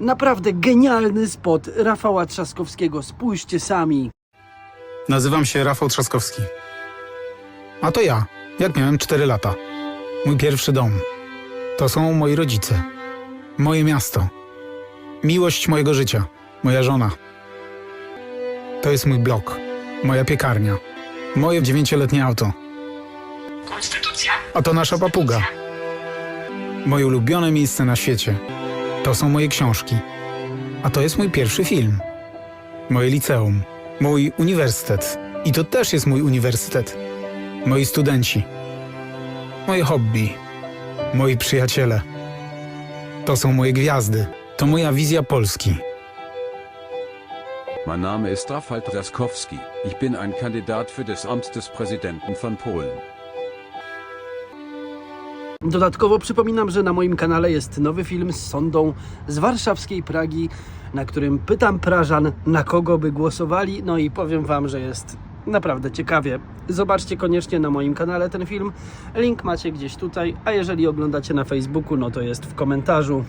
Naprawdę genialny spot Rafała Trzaskowskiego. Spójrzcie sami. Nazywam się Rafał Trzaskowski. A to ja, jak miałem 4 lata. Mój pierwszy dom. To są moi rodzice. Moje miasto. Miłość mojego życia. Moja żona. To jest mój blok. Moja piekarnia. Moje dziewięcioletnie auto. Konstytucja. A to nasza papuga. Moje ulubione miejsce na świecie. To są moje książki. A to jest mój pierwszy film. Moje liceum. Mój uniwersytet. I to też jest mój uniwersytet. Moi studenci. Moje hobby. Moi przyjaciele. To są moje gwiazdy. To moja wizja Polski. Mein Name ist Rafał Trzaskowski. Ich bin ein Kandidat für das Amt des Präsidenten von Polen. Dodatkowo przypominam, że na moim kanale jest nowy film z sondą z warszawskiej Pragi, na którym pytam Prażan, na kogo by głosowali. No i powiem Wam, że jest naprawdę ciekawie. Zobaczcie koniecznie na moim kanale ten film. Link macie gdzieś tutaj, a jeżeli oglądacie na Facebooku, no to jest w komentarzu.